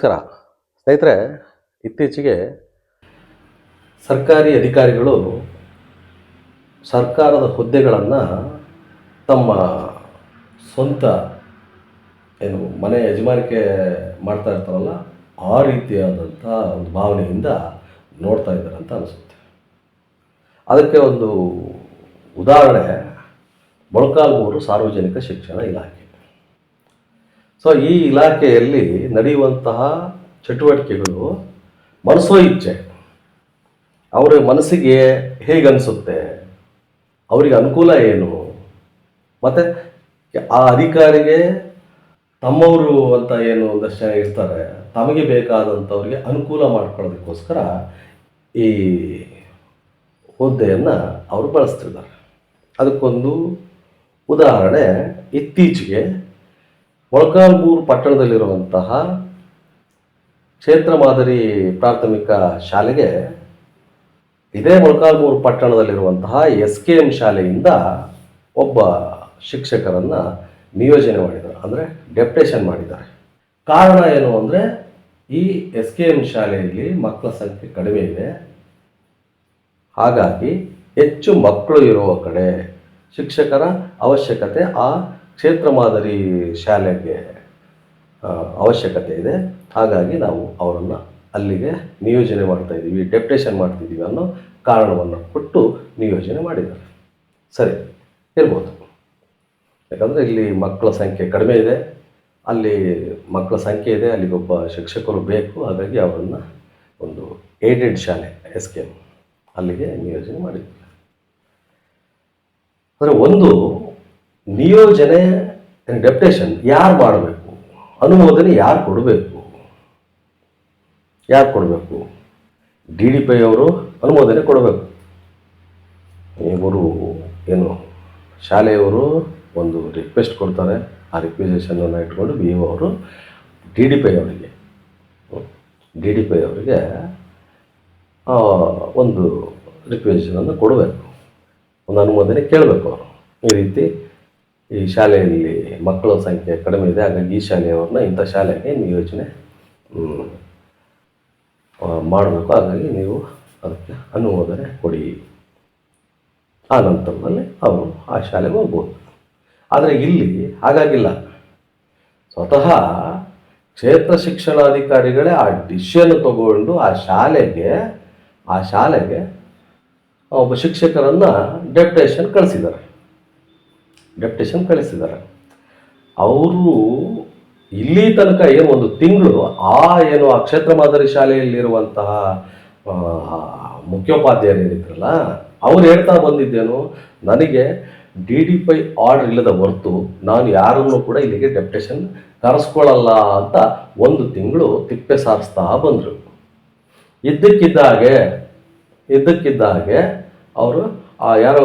ನಮಸ್ಕಾರ. ಸ್ನೇಹಿತರೆ, ಇತ್ತೀಚೆಗೆ ಸರ್ಕಾರಿ ಅಧಿಕಾರಿಗಳು ಸರ್ಕಾರದ ಹುದ್ದೆಗಳನ್ನು ತಮ್ಮ ಸ್ವಂತ ಏನು ಮನೆ ಯಜಮಾನಿಕೆ ಮಾಡ್ತಾ ಇರ್ತಾರಲ್ಲ, ಆ ರೀತಿಯಾದಂಥ ಒಂದು ಭಾವನೆಯಿಂದ ನೋಡ್ತಾ ಇದ್ದಾರೆ ಅಂತ ಅನಿಸುತ್ತೆ. ಅದಕ್ಕೆ ಒಂದು ಉದಾಹರಣೆ, ಮೊಳಕಾಲ್ಮೂರು ಸಾರ್ವಜನಿಕ ಶಿಕ್ಷಣ ಇಲಾಖೆ. ಸೊ ಈ ಇಲಾಖೆಯಲ್ಲಿ ನಡೆಯುವಂತಹ ಚಟುವಟಿಕೆಗಳು ಮನಸೋ ಇಚ್ಛೆ. ಅವರ ಮನಸ್ಸಿಗೆ ಹೇಗನ್ನಿಸುತ್ತೆ ಅವರಿಗೆ ಅನುಕೂಲ ಏನು? ಮತ್ತು ಆ ಅಧಿಕಾರಿಗೆ ತಮ್ಮವರು ಅಂತ ಏನು ದರ್ಶನ ಇರ್ತಾರೆ ತಮಗೆ ಬೇಕಾದಂಥವ್ರಿಗೆ ಅನುಕೂಲ ಮಾಡ್ಕೊಳ್ಳೋದಕ್ಕೋಸ್ಕರ ಈ ಹುದ್ದೆಯನ್ನು ಅವರು ಬಳಸ್ತಿದ್ದಾರೆ. ಅದಕ್ಕೊಂದು ಉದಾಹರಣೆ ಇತ್ತೀಚೆಗೆ ಮೊಳಕಾಲ್ಮೂರು ಪಟ್ಟಣದಲ್ಲಿರುವಂತಹ ಕ್ಷೇತ್ರ ಮಾದರಿ ಪ್ರಾಥಮಿಕ ಶಾಲೆಗೆ ಇದೇ ಮೊಳಕಾಲ್ಮೂರು ಪಟ್ಟಣದಲ್ಲಿರುವಂತಹ ಎಸ್ ಕೆ ಎಂ ಶಾಲೆಯಿಂದ ಒಬ್ಬ ಶಿಕ್ಷಕರನ್ನು ನಿಯೋಜನೆ ಮಾಡಿದ್ದಾರೆ, ಅಂದರೆ ಡೆಪ್ಟೇಷನ್ ಮಾಡಿದ್ದಾರೆ. ಕಾರಣ ಏನು ಅಂದರೆ, ಈ ಎಸ್ ಕೆ ಎಂ ಶಾಲೆಯಲ್ಲಿ ಮಕ್ಕಳ ಸಂಖ್ಯೆ ಕಡಿಮೆ ಇದೆ. ಹಾಗಾಗಿ ಹೆಚ್ಚು ಮಕ್ಕಳು ಇರುವ ಕಡೆ ಶಿಕ್ಷಕರ ಅವಶ್ಯಕತೆ ಆ ಕ್ಷೇತ್ರ ಮಾದರಿ ಶಾಲೆಗೆ ಅವಶ್ಯಕತೆ ಇದೆ. ಹಾಗಾಗಿ ನಾವು ಅವರನ್ನು ಅಲ್ಲಿಗೆ ನಿಯೋಜನೆ ಮಾಡ್ತಾ ಇದ್ದೀವಿ, ಡೆಪ್ಟೇಷನ್ ಮಾಡ್ತಿದ್ದೀವಿ ಅನ್ನೋ ಕಾರಣವನ್ನು ಕೊಟ್ಟು ನಿಯೋಜನೆ ಮಾಡಿದ್ದಾರೆ. ಸರಿ, ಇರ್ಬೋದು. ಯಾಕಂದರೆ ಇಲ್ಲಿ ಮಕ್ಕಳ ಸಂಖ್ಯೆ ಕಡಿಮೆ ಇದೆ. ಅಲ್ಲಿ ಮಕ್ಕಳ ಸಂಖ್ಯೆ ಇದೆ ಅಲ್ಲಿಗೊಬ್ಬ ಶಿಕ್ಷಕರು ಬೇಕು. ಹಾಗಾಗಿ ಅವರನ್ನು ಒಂದು ಏಡೆಡ್ ಶಾಲೆ ಎಸ್ ಕೆ ಅಲ್ಲಿಗೆ ನಿಯೋಜನೆ ಮಾಡಿದ್ದಾರೆ. ಅಂದರೆ ಒಂದು ನಿಯೋಜನೆ ಡೆಪ್ಟೇಷನ್ ಯಾರು ಮಾಡಬೇಕು? ಅನುಮೋದನೆ ಯಾರು ಕೊಡಬೇಕು? ಯಾರು ಕೊಡಬೇಕು? ಡಿ ಡಿ ಪಿ ಅವರು ಅನುಮೋದನೆ ಕೊಡಬೇಕು. ಇವರು ಏನು ಶಾಲೆಯವರು ಒಂದು ರಿಕ್ವೆಸ್ಟ್ ಕೊಡ್ತಾರೆ. ಆ ರಿಕ್ವೆಸ್ಟೇಷನನ್ನು ಇಟ್ಕೊಂಡು ಬಿ ಒ ಅವರು ಡಿ ಡಿ ಪಿ ಅವರಿಗೆ. ಡಿ ಡಿ ಪಿ ಅವರಿಗೆ ಒಂದು ರಿಕ್ವೆಸ್ಟೇಷನನ್ನು ಕೊಡಬೇಕು. ಒಂದು ಅನುಮೋದನೆ ಕೇಳಬೇಕು ಅವರು. ಈ ರೀತಿ ಈ ಶಾಲೆಯಲ್ಲಿ ಮಕ್ಕಳ ಸಂಖ್ಯೆ ಕಡಿಮೆ ಇದೆ, ಹಾಗಾಗಿ ಈ ಶಾಲೆಯವ್ರನ್ನ ಇಂಥ ಶಾಲೆಗೆ ನಿಯೋಜನೆ ಮಾಡಬೇಕು. ಹಾಗಾಗಿ ನೀವು ಅದಕ್ಕೆ ಅನುಮೋದನೆ ಕೊಡಿ. ಆ ನಂತರದಲ್ಲಿ ಅವರು ಆ ಶಾಲೆಗೆ ಹೋಗ್ಬೋದು. ಆದರೆ ಇಲ್ಲಿ ಹಾಗಾಗಿಲ್ಲ. ಸ್ವತಃ ಕ್ಷೇತ್ರ ಶಿಕ್ಷಣಾಧಿಕಾರಿಗಳೇ ಆ ಡಿಶನ್ನು ತಗೊಂಡು ಆ ಶಾಲೆಗೆ ಆ ಶಾಲೆಗೆ ಒಬ್ಬ ಶಿಕ್ಷಕರನ್ನು ಡೆಪ್ಟೇಷನ್ ಕಳಿಸಿದ್ದಾರೆ. ಡೆಪ್ಟೇಷನ್ ಕಳಿಸಿದ್ದಾರೆ. ಅವರು ಇಲ್ಲಿ ತನಕ ಏನು ಒಂದು ತಿಂಗಳು ಆ ಏನು ಆ ಕ್ಷೇತ್ರ ಮಾದರಿ ಶಾಲೆಯಲ್ಲಿರುವಂತಹ ಮುಖ್ಯೋಪಾಧ್ಯಾಯರೇನಿದ್ರಲ್ಲ ಅವ್ರು ಹೇಳ್ತಾ ಬಂದಿದ್ದೇನು, ನನಗೆ ಡಿ ಡಿ ಪೈ ಆರ್ಡರ್ ಇಲ್ಲದ ಹೊರತು ನಾನು ಯಾರನ್ನು ಕೂಡ ಇಲ್ಲಿಗೆ ಡೆಪ್ಟೇಷನ್ ಕರೆಸ್ಕೊಳ್ಳಲ್ಲ ಅಂತ ಒಂದು ತಿಂಗಳು ತಿಪ್ಪೆ ಸಾರಿಸ್ತಾ ಬಂದರು. ಇದ್ದಕ್ಕಿದ್ದ ಹಾಗೆ ಇದ್ದಕ್ಕಿದ್ದ ಹಾಗೆ ಅವರು ಯಾರೋ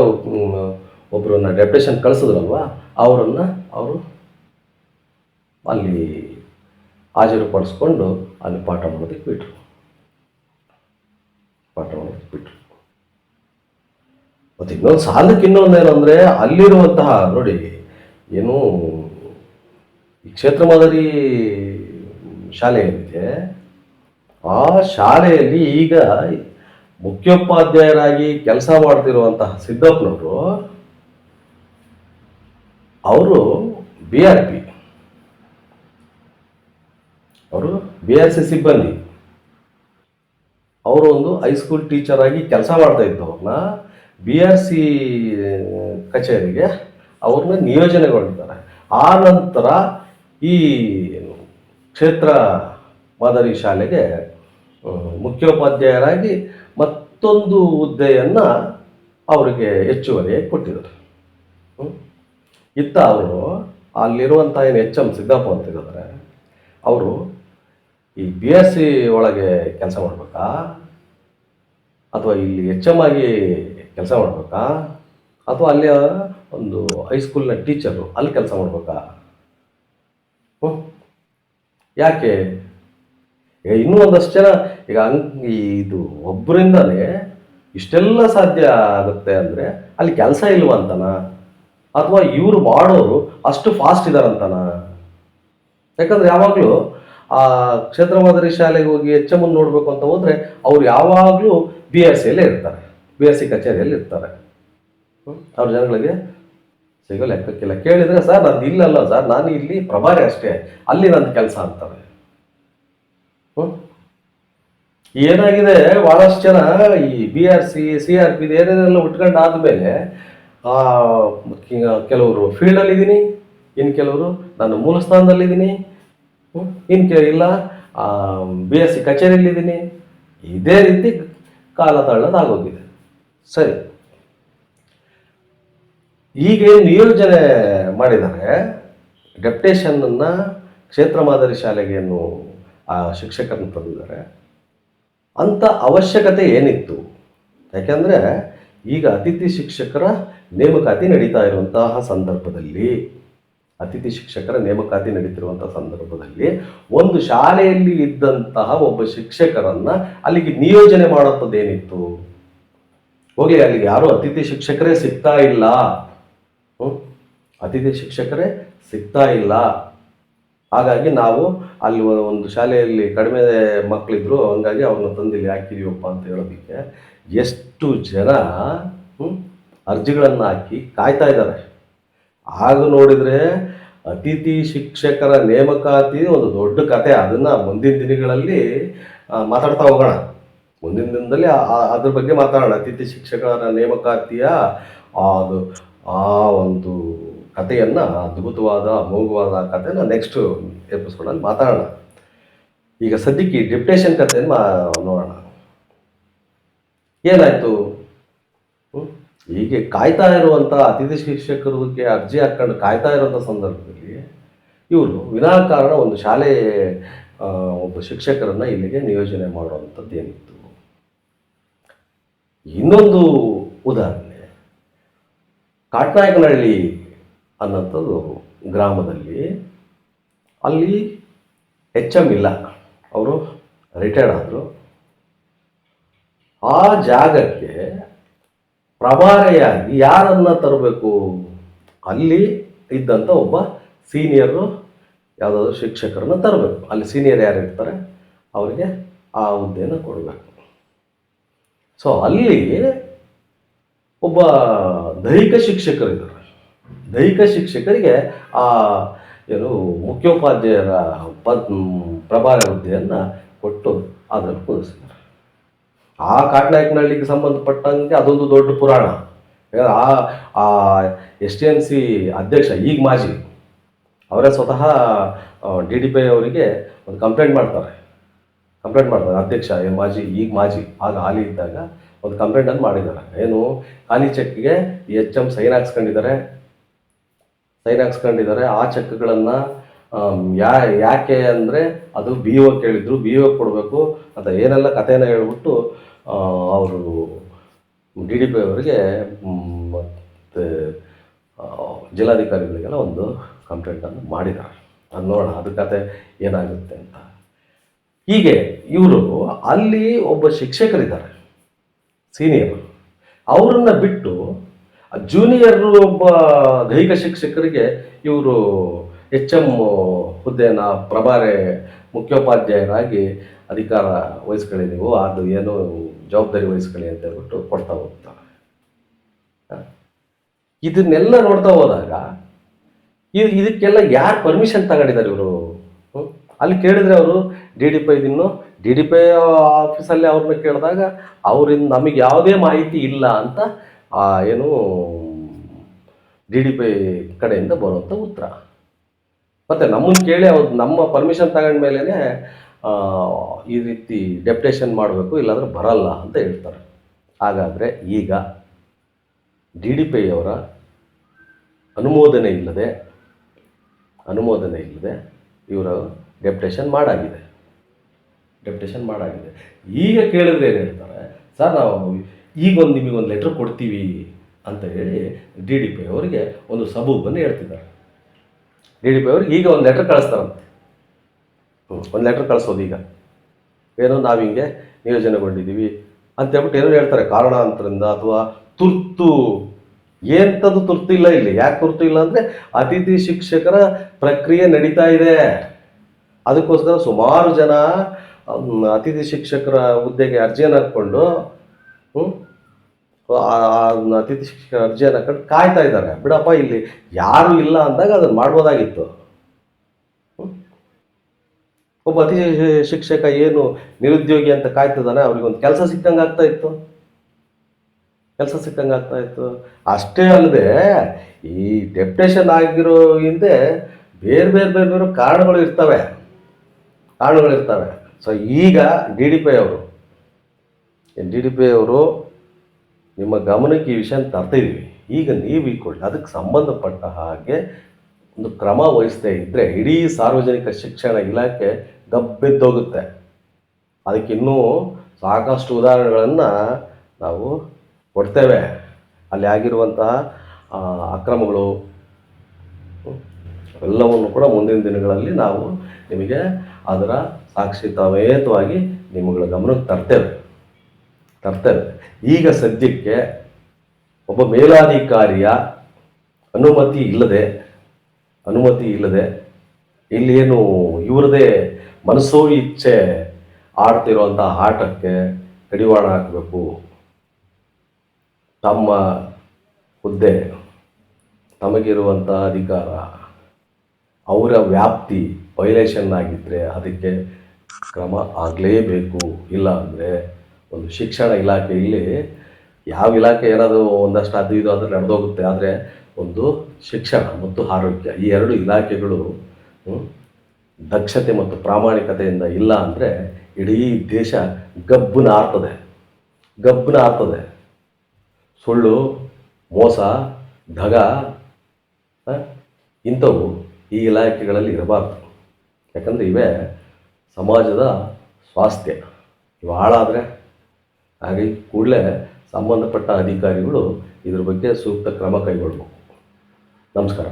ಒಬ್ಬರನ್ನ ಡೆಪ್ರೆಷನ್ ಕಳಿಸಿದ್ರಲ್ವ, ಅವರನ್ನು ಅವರು ಅಲ್ಲಿ ಹಾಜರುಪಡಿಸ್ಕೊಂಡು ಅಲ್ಲಿ ಪಾಠ ಮಾಡೋದಕ್ಕೆ ಬಿಟ್ಟರು ಪಾಠ ಮಾಡೋದಕ್ಕೆ ಬಿಟ್ಟರು ಮತ್ತು ಇನ್ನೊಂದು ಸಾಲಕ್ಕೆ ಇನ್ನೊಂದು ಏನಂದರೆ ಅಲ್ಲಿರುವಂತಹ ನೋಡಿ, ಏನು ಈ ಕ್ಷೇತ್ರ ಮಾದರಿ ಶಾಲೆ ಏನಿದೆ, ಆ ಶಾಲೆಯಲ್ಲಿ ಈಗ ಮುಖ್ಯೋಪಾಧ್ಯಾಯರಾಗಿ ಕೆಲಸ ಮಾಡ್ತಿರುವಂತಹ ಸಿದ್ದಪ್ಪನವರು ಅವರು ಬಿ ಆರ್ ಪಿ ಅವರು ಬಿ ಆರ್ ಸಿ ಸಿಬ್ಬಂದಿ. ಅವರು ಒಂದು ಹೈಸ್ಕೂಲ್ ಟೀಚರ್ ಆಗಿ ಕೆಲಸ ಮಾಡ್ತಾ ಇದ್ದವ್ರನ್ನ ಬಿ ಆರ್ ಸಿ ಕಚೇರಿಗೆ ಅವ್ರನ್ನ ನಿಯೋಜನೆಗೊಂಡಿದ್ದಾರೆ. ಆ ನಂತರ ಈ ಕ್ಷೇತ್ರ ಮಾದರಿ ಶಾಲೆಗೆ ಮುಖ್ಯೋಪಾಧ್ಯಾಯರಾಗಿ ಮತ್ತೊಂದು ಹುದ್ದೆಯನ್ನು ಅವರಿಗೆ ಹೆಚ್ಚುವರಿಯಾಗಿ ಕೊಟ್ಟಿದ್ದಾರೆ? ಇತ್ತ ಅವರು ಅಲ್ಲಿರುವಂಥ ಏನು ಎಚ್ ಎಂ ಸಿದ್ದಪ್ಪ ಅಂತ ಇದ್ದಾರೆ, ಅವರು ಈ ಬಿ ಎಸ್ ಸಿ ಒಳಗೆ ಕೆಲಸ ಮಾಡಬೇಕಾ? ಅಥವಾ ಇಲ್ಲಿ ಎಚ್ ಎಂ ಆಗಿ ಕೆಲಸ ಮಾಡಬೇಕಾ? ಅಥವಾ ಅಲ್ಲಿ ಒಂದು ಹೈಸ್ಕೂಲ್ನ ಟೀಚರು ಅಲ್ಲಿ ಕೆಲಸ ಮಾಡಬೇಕಾ? ಓ ಯಾಕೆ? ಇನ್ನೂ ಒಂದಷ್ಟು ಜನ, ಈಗ ಹಂಗ್ ಇದು ಒಬ್ಬರಿಂದಲೇ ಇಷ್ಟೆಲ್ಲ ಸಾಧ್ಯ ಆಗುತ್ತೆ ಅಂದರೆ ಅಲ್ಲಿ ಕೆಲಸ ಇಲ್ವಂತನ ಅಥವಾ ಇವರು ಮಾಡೋರು ಅಷ್ಟು ಫಾಸ್ಟ್ ಇದ್ದಾರಂತನಾ ಯಾಕಂದ್ರೆ ಯಾವಾಗಲೂ, ಆ, ಕ್ಷೇತ್ರ ಮಾದರಿ ಶಾಲೆಗೆ ಹೋಗಿ ಎಚ್ ಎಂ ನೋಡಬೇಕು ಅಂತ ಹೋದ್ರೆ ಅವ್ರು ಯಾವಾಗಲೂ ಬಿ ಆರ್ ಸಿಯಲ್ಲೇ ಇರ್ತಾರೆ. ಬಿ ಎಸ್ ಸಿ ಕಚೇರಿಯಲ್ಲಿ ಇರ್ತಾರೆ? ಅವ್ರ ಜನಗಳಿಗೆ ಸಿಗೋ ಲೆಕ್ಕಕ್ಕಿಲ್ಲ ಕೇಳಿದ್ರೆ, ಸರ್ ನಾನು ಇಲ್ಲಲ್ಲ, ಸರ್, ನಾನು ಇಲ್ಲಿ ಪ್ರಭಾರಿ ಅಷ್ಟೇ. ಅಲ್ಲಿ ನನ್ನ ಕೆಲಸ ಅಂತಾರೆ. ಹ್ಞೂ ಏನಾಗಿದೆ? ಭಾಳಷ್ಟು ಜನ ಈ B R C C R P ಏನೇನೆಲ್ಲ ಉಟ್ಕೊಂಡು ಆದಮೇಲೆ ಕೆಲವರು ಫೀಲ್ಡಲ್ಲಿದ್ದೀನಿ ಇನ್ನು ಕೆಲವರು ನಾನು ಮೂಲ ಸ್ಥಾನದಲ್ಲಿದ್ದೀನಿ? ಇನ್ನು ಕೆ, ಇಲ್ಲ ಬಿ ಎಸ್ ಸಿ ಕಚೇರಿಯಲ್ಲಿದ್ದೀನಿ ಇದೇ ರೀತಿ ಕಾಲ ತಳ್ಳೋದಾಗೋಗಿದೆ. ಸರಿ. ಈಗ ನಿಯೋಜನೆ ಮಾಡಿದ್ದಾರೆ? ಡೆಪ್ಟೇಷನನ್ನು ಕ್ಷೇತ್ರ ಮಾದರಿ ಶಾಲೆಗೆ ಏನು, ಆ, ಶಿಕ್ಷಕರನ್ನು ತಂದಿದ್ದಾರೆ. ಅಂಥ ಅವಶ್ಯಕತೆ ಏನಿತ್ತು? ಯಾಕೆಂದರೆ ಈಗ ಅತಿಥಿ ಶಿಕ್ಷಕರ ನೇಮಕಾತಿ ನಡೀತಾ ಇರುವಂತಹ ಸಂದರ್ಭದಲ್ಲಿ, ಅತಿಥಿ ಶಿಕ್ಷಕರ ನೇಮಕಾತಿ ನಡೀತಿರುವಂತಹ ಸಂದರ್ಭದಲ್ಲಿ ಒಂದು ಶಾಲೆಯಲ್ಲಿ ಇದ್ದಂತಹ ಒಬ್ಬ ಶಿಕ್ಷಕರನ್ನ ಅಲ್ಲಿಗೆ ನಿಯೋಜನೆ ಮಾಡುವಂಥದ್ದೇನಿತ್ತು ಹೋಗಿ ಅಲ್ಲಿಗೆ ಯಾರು ಅತಿಥಿ ಶಿಕ್ಷಕರೇ ಸಿಗ್ತಾ ಇಲ್ಲ? ಅತಿಥಿ ಶಿಕ್ಷಕರೇ ಸಿಗ್ತಾ ಇಲ್ಲ ಹಾಗಾಗಿ ನಾವು ಅಲ್ಲಿ ಒಂದು ಶಾಲೆಯಲ್ಲಿ ಕಡಿಮೆ ಮಕ್ಕಳಿದ್ರು ಹಂಗಾಗಿ ಅವ್ರನ್ನ ತಂದಿಲ್ಲಿ ಹಾಕಿದೀವಪ್ಪ ಅಂತ ಹೇಳೋದಕ್ಕೆ ಎಷ್ಟು ಜನ ಅರ್ಜಿಗಳನ್ನು ಹಾಕಿ ಕಾಯ್ತಾ ಇದ್ದಾರೆ. ಆಗ ನೋಡಿದರೆ ಅತಿಥಿ ಶಿಕ್ಷಕರ ನೇಮಕಾತಿ ಒಂದು ದೊಡ್ಡ ಕತೆ. ಅದನ್ನು ಮುಂದಿನ ದಿನಗಳಲ್ಲಿ ಮಾತಾಡ್ತಾ ಹೋಗೋಣ. ಮುಂದಿನ ದಿನದಲ್ಲಿ ಅದ್ರ ಬಗ್ಗೆ ಮಾತಾಡೋಣ. ಅತಿಥಿ ಶಿಕ್ಷಕರ ನೇಮಕಾತಿಯ ಅದು, ಆ ಒಂದು ಕಥೆಯನ್ನು, ಅದ್ಭುತವಾದ, ಅಮೋಘವಾದ ಕಥೆನ ನೆಕ್ಸ್ಟ್ ಎಪಿಸೋಡಲ್ಲಿ ಮಾತಾಡೋಣ. ಈಗ ಸದ್ಯಕ್ಕೆ ಡಿಪ್ಟೇಷನ್ ಕಥೆಯನ್ನು ನೋಡೋಣ. ಏನಾಯಿತು? ಹೀಗೆ ಕಾಯ್ತಾ ಇರುವಂಥ ಅತಿಥಿ ಶಿಕ್ಷಕರಿಗೆ ಅರ್ಜಿ ಹಾಕ್ಕೊಂಡು ಕಾಯ್ತಾ ಇರುವಂಥ ಸಂದರ್ಭದಲ್ಲಿ ಇವರು ವಿನಾಕಾರಣ ಒಂದು ಶಾಲೆ ಒಬ್ಬ ಶಿಕ್ಷಕರನ್ನು ಇಲ್ಲಿಗೆ ನಿಯೋಜನೆ ಮಾಡುವಂಥದ್ದು ಏನಿತ್ತು. ಇನ್ನೊಂದು ಉದಾಹರಣೆ. ಕಾಟ್ನಾಯಕನಹಳ್ಳಿ ಅನ್ನೋಂಥದ್ದು ಗ್ರಾಮದಲ್ಲಿ ಅಲ್ಲಿ ಎಚ್ ಎಂ ಇಲ್ಲ. ಅವರು ರಿಟೈರ್ಡ್ ಆದರು. ಆ ಜಾಗಕ್ಕೆ ಪ್ರಭಾರಿಯಾಗಿ ಯಾರನ್ನ ತರಬೇಕು? ಅಲ್ಲಿ ಇದ್ದಂಥ ಒಬ್ಬ ಸೀನಿಯರು ಯಾವುದಾದ್ರು ಶಿಕ್ಷಕರನ್ನು ತರಬೇಕು. ಅಲ್ಲಿ ಸೀನಿಯರ್ ಯಾರು ಇರ್ತಾರೆ? ಅವರಿಗೆ ಆ ಹುದ್ದೆಯನ್ನು ಕೊಡಬೇಕು. ಸೊ ಅಲ್ಲಿ ಒಬ್ಬ ದೈಹಿಕ ಶಿಕ್ಷಕರಿದ್ದಾರೆ ದೈಹಿಕ ಶಿಕ್ಷಕರಿಗೆ ಆ ಏನು ಮುಖ್ಯೋಪಾಧ್ಯಾಯರ ಪದ್, ಪ್ರಭಾರ ಹುದ್ದೆಯನ್ನು ಕೊಟ್ಟು ಅದನ್ನು ಕೂರಿಸಿದ್ದಾರೆ ಆ ಕಾಟ್ನಾಯಕನಹಳ್ಳಿಗೆ ಸಂಬಂಧಪಟ್ಟಂತೆ ಅದೊಂದು ದೊಡ್ಡ ಪುರಾಣ. ಆ ಎಸ್ ಟಿ ಎನ್ ಸಿ ಅಧ್ಯಕ್ಷ, ಈಗ ಮಾಜಿ, ಅವರೇ ಸ್ವತಃ ಡಿ ಡಿ ಪಿ ಅವರಿಗೆ ಒಂದು ಕಂಪ್ಲೇಂಟ್ ಮಾಡ್ತಾರೆ. ಕಂಪ್ಲೇಂಟ್ ಮಾಡ್ತಾರೆ, ಅಧ್ಯಕ್ಷ ಮಾಜಿ, ಈಗ ಮಾಜಿ, ಆಗ ಹಾಲಿ ಇದ್ದಾಗ ಒಂದು ಕಂಪ್ಲೇಂಟನ್ನು ಮಾಡಿದ್ದಾರೆ. ಏನು, ಖಾಲಿ ಚೆಕ್ಗೆ ಎಚ್ ಎಂ ಸೈನ್ ಹಾಕ್ಸ್ಕೊಂಡಿದ್ದಾರೆ. ಸೈನ್ ಹಾಕ್ಸ್ಕೊಂಡಿದ್ದಾರೆ, ಆ ಚೆಕ್ಗಳನ್ನು ಯಾ, ಯಾಕೆ ಅಂದರೆ ಅದು ಬಿ ಒ ಕೇಳಿದ್ರು ಬಿ ಒ ಕೊಡಬೇಕು ಅಂತ ಏನೆಲ್ಲ ಕಥೆನ ಹೇಳ್ಬಿಟ್ಟು ಅವರು ಡಿ ಡಿ ಪಿ ಅವರಿಗೆ ಮತ್ತು ಜಿಲ್ಲಾಧಿಕಾರಿಗಳಿಗೆಲ್ಲ ಒಂದು ಕಂಪ್ಲೇಂಟನ್ನು ಮಾಡಿದ್ದಾರೆ. ಅದು ನೋಡೋಣ, ಅದು ಕತೆ ಏನಾಗುತ್ತೆ ಅಂತ. ಹೀಗೆ ಇವರು ಅಲ್ಲಿ ಒಬ್ಬ ಶಿಕ್ಷಕರಿದ್ದಾರೆ ಸೀನಿಯರ್ ಅವರನ್ನು ಬಿಟ್ಟು ಜೂನಿಯರ್ ಒಬ್ಬ ದೈಹಿಕ ಶಿಕ್ಷಕರಿಗೆ ಇವರು ಎಚ್ ಎಂ ಹುದ್ದೆಯನ್ನು ಪ್ರಭಾರಿ ಮುಖ್ಯೋಪಾಧ್ಯಾಯರಾಗಿ ಅಧಿಕಾರ ವಹಿಸ್ಕೊಳ್ಳಿ ನೀವು, ಅದು ಏನು ಜವಾಬ್ದಾರಿ ವಹಿಸ್ಕೊಳ್ಳಿ ಅಂತ ಹೇಳ್ಬಿಟ್ಟು ಕೊಡ್ತಾ ಹೋಗ್ತಾರೆ? ಇದನ್ನೆಲ್ಲ ನೋಡ್ತಾ ಹೋದಾಗ ಇದು ಇದಕ್ಕೆಲ್ಲ ಯಾರು ಪರ್ಮಿಷನ್ ತಗೊಂಡಿದ್ದಾರೆ ಇವರು? ಅಲ್ಲಿ ಕೇಳಿದರೆ ಅವರು ಡಿ ಡಿ ಪಿ ಇನ್ನು, ಡಿ ಡಿ ಪಿ ಆಫೀಸಲ್ಲಿ ಅವ್ರನ್ನ ಕೇಳಿದಾಗ ಅವರಿಂದ ನಮಗೆ ಯಾವುದೇ ಮಾಹಿತಿ ಇಲ್ಲ ಅಂತ ಏನು, ಡಿ ಡಿ ಪಿ ಕಡೆಯಿಂದ ಬರುವಂಥ ಉತ್ತರ. ಮತ್ತು ನಮ್ಮನ್ನು ಕೇಳಿ ಅವ್ರು ನಮ್ಮ ಪರ್ಮಿಷನ್ ತಗೊಂಡ್ಮೇಲೆ ಈ ರೀತಿ ಡೆಪ್ಟೇಷನ್ ಮಾಡಬೇಕು, ಇಲ್ಲಾಂದ್ರೆ ಬರಲ್ಲ ಅಂತ ಹೇಳ್ತಾರೆ. ಹಾಗಾದರೆ ಈಗ ಡಿ ಡಿ ಪಿ ಅವರ ಅನುಮೋದನೆ ಇಲ್ಲದೆ ಅನುಮೋದನೆ ಇಲ್ಲದೆ ಇವರ ಡೆಪ್ಟೇಷನ್ ಮಾಡಾಗಿದೆ. ಡೆಪ್ಟೇಷನ್ ಮಾಡಾಗಿದೆ. ಈಗ ಕೇಳಿದ್ರೆ ಏನು ಹೇಳ್ತಾರೆ, ಸರ್, ನಾವು ಈಗ ಒಂದು ನಿಮಗೊಂದು ಲೆಟ್ರ್ ಕೊಡ್ತೀವಿ ಅಂತ ಹೇಳಿ ಡಿ ಡಿ ಪಿ ಅವರಿಗೆ ಒಂದು ಸಬೂಬನ್ನು ಹೇಳ್ತಿದ್ದಾರೆ. ಡಿ ಡಿ ಪಿ ಅವ್ರಿಗೆ ಈಗ ಒಂದು ಲೆಟ್ರ್ ಕಳಿಸ್ತಾರಂತೆ ಒಂದು ಲೆಟ್ರ್ ಕಳಿಸೋದು ಈಗ. ಏನೋ ನಾವು ಹಿಂಗೆ ನಿಯೋಜನೆಗೊಂಡಿದ್ದೀವಿ ಅಂತ ಹೇಳ್ಬಿಟ್ಟು ಏನೋ ಹೇಳ್ತಾರೆ ಕಾರಣಾಂತರದಿಂದ ಅಥವಾ ತುರ್ತು. ಎಂಥದ್ದು ತುರ್ತು ಇಲ್ಲ ಇಲ್ಲಿ. ಯಾಕೆ ತುರ್ತು ಇಲ್ಲ ಅಂದರೆ ಅತಿಥಿ ಶಿಕ್ಷಕರ ಪ್ರಕ್ರಿಯೆ ನಡೀತಾ ಇದೆ. ಅದಕ್ಕೋಸ್ಕರ ಸುಮಾರು ಜನ ಅತಿಥಿ ಶಿಕ್ಷಕರ ಹುದ್ದೆಗೆ ಅರ್ಜಿಯನ್ನು ಹಾಕ್ಕೊಂಡು ಆ ಅತಿಥಿ ಶಿಕ್ಷಕರ ಅರ್ಜಿಯನ್ನು ಹಾಕೊಂಡು ಕಾಯ್ತಾ ಇದ್ದಾರೆ. ಬಿಡಪ್ಪ, ಇಲ್ಲಿ ಯಾರು ಇಲ್ಲ ಅಂದಾಗ ಅದನ್ನು ಮಾಡ್ಬೋದಾಗಿತ್ತು. ಒಬ್ಬ ಅತಿಥಿ ಶಿಕ್ಷಕ ಏನು ನಿರುದ್ಯೋಗಿ ಅಂತ ಕಾಯ್ತಿದ್ದಾನೆ ಅವ್ರಿಗೆ ಒಂದು ಕೆಲಸ ಸಿಕ್ಕಂಗೆ ಆಗ್ತಾ ಇತ್ತು. ಕೆಲಸ ಸಿಕ್ಕಂಗೆ ಆಗ್ತಾ ಇತ್ತು. ಅಷ್ಟೇ ಅಲ್ಲದೆ, ಈ ಡೆಪ್ಟೇಷನ್ ಆಗಿರೋ ಹಿಂದೆ ಬೇರೆ ಬೇರೆ ಬೇರೆ ಬೇರೆ ಕಾರಣಗಳು ಇರ್ತವೆ. ಕಾರಣಗಳು ಇರ್ತವೆ. ಸೊ ಈಗ ಡಿ ಡಿ ಪಿ ಅವರು ಡಿ ಡಿ ಪಿ ಅವರು ನಿಮ್ಮ ಗಮನಕ್ಕೆ ಈ ವಿಷಯನ ತರ್ತಿದ್ದೀವಿ ಈಗ ನೀವು ಇಟ್ಕೊಳ್ಳಿ ಅದಕ್ಕೆ ಸಂಬಂಧಪಟ್ಟ ಹಾಗೆ ಒಂದು ಕ್ರಮ ವಹಿಸದೇ ಇದ್ದರೆ ಇಡೀ ಸಾರ್ವಜನಿಕ ಶಿಕ್ಷಣ ಇಲಾಖೆ ಗಬ್ಬೆದ್ದೋಗುತ್ತೆ ಅದಕ್ಕೆ ಇನ್ನೂ ಸಾಕಷ್ಟು ಉದಾಹರಣೆಗಳನ್ನು ನಾವು ಕೊಡ್ತೇವೆ. ಅಲ್ಲಿ ಆಗಿರುವಂತಹ ಅಕ್ರಮಗಳು, ಎಲ್ಲವನ್ನು ಕೂಡ ಮುಂದಿನ ದಿನಗಳಲ್ಲಿ ನಾವು ನಿಮಗೆ ಅದರ ಸಾಕ್ಷಿ ಸಮೇತವಾಗಿ ನಿಮ್ಮಗಳ ಗಮನಕ್ಕೆ ತರ್ತೇವೆ. ತರ್ತೇವೆ ಈಗ ಸದ್ಯಕ್ಕೆ ಒಬ್ಬ ಮೇಲಾಧಿಕಾರಿಯ ಅನುಮತಿ ಇಲ್ಲದೆ ಅನುಮತಿ ಇಲ್ಲದೆ ಇಲ್ಲೇನು ಇವರದೇ ಮನಸ್ಸೋ ಇಚ್ಛೆ ಆಡ್ತಿರುವಂಥ ಆಟಕ್ಕೆ ಕಡಿವಾಣ ಹಾಕಬೇಕು. ತಮ್ಮ ಹುದ್ದೆ ತಮಗಿರುವಂಥ ಅಧಿಕಾರ, ಅವರ ವ್ಯಾಪ್ತಿ ವೈಲೇಷನ್ ಆಗಿದ್ದರೆ ಅದಕ್ಕೆ ಕ್ರಮ ಆಗಲೇಬೇಕು. ಇಲ್ಲ ಅಂದರೆ ಒಂದು ಶಿಕ್ಷಣ ಇಲಾಖೆಯಲ್ಲಿ ಯಾವ ಇಲಾಖೆ ಏನಾದರೂ ಒಂದಷ್ಟು ಅದು ಇದು ಆದರೆ ನಡೆದೋಗುತ್ತೆ ಆದರೆ ಒಂದು ಶಿಕ್ಷಣ ಮತ್ತು ಆರೋಗ್ಯ ಈ ಎರಡು ಇಲಾಖೆಗಳು ದಕ್ಷತೆ ಮತ್ತು ಪ್ರಾಮಾಣಿಕತೆಯಿಂದ ಇಲ್ಲ ಅಂದರೆ ಇಡೀ ದೇಶ ಗಬ್ಬುನ ಆರ್ತದೆ ಗಬ್ಬುನ ಆರ್ತದೆ. ಸುಳ್ಳು ಮೋಸ ಆ, ಇಂಥವು ಈ ಇಲಾಖೆಗಳಲ್ಲಿ ಇರಬಾರ್ದು. ಯಾಕಂದರೆ ಇವೇ ಸಮಾಜದ ಸ್ವಾಸ್ಥ್ಯ. ಇವು ಹಾಳಾದರೆ ಹಾಗೆ ಕೂಡಲೇ ಸಂಬಂಧಪಟ್ಟ ಅಧಿಕಾರಿಗಳು ಇದ್ರ ಬಗ್ಗೆ ಸೂಕ್ತ ಕ್ರಮ ಕೈಗೊಳ್ಬೇಕು. ನಮಸ್ಕಾರ.